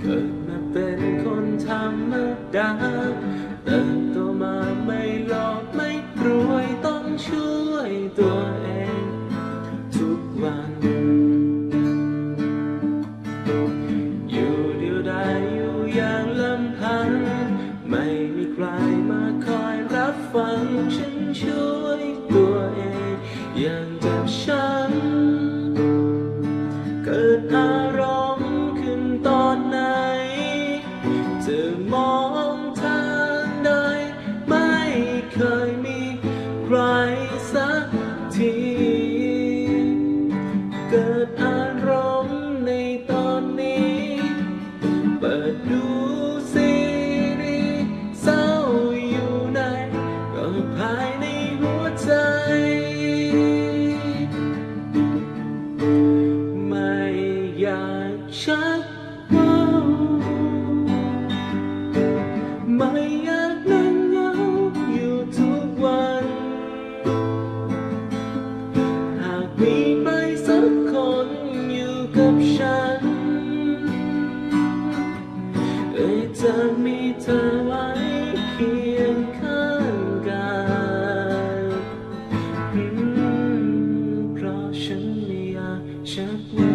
เกิดมาเป็นคนธรรมดาเติบโตมาไม่หลอกไม่รวยต้องช่วยตัวเอง ทุกวัน อยู่เดียวดายอยู่อย่างลำพัง ไม่มีใครมาคอยรับฟัง ฉันช่วยตัวเองอย่างเจ็บช้ำเกิดอารมณ์ chapel.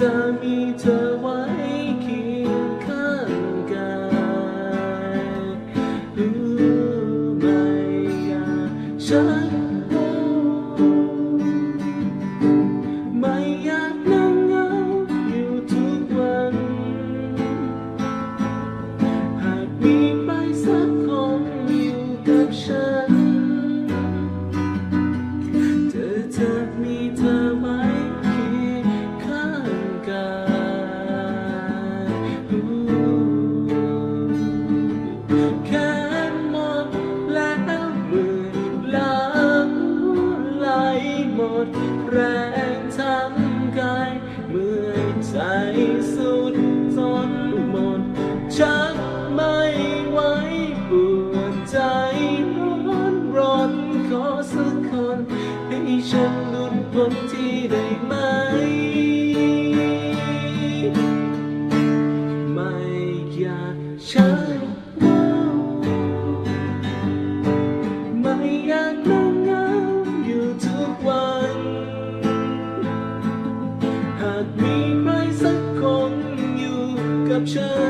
time time ผนทีได้ไหม ไม่อยากช้าแล้วไม่อยากนั่งเงาอยู่ทุกวัน หากมีใครสักคนอยู่กับฉัน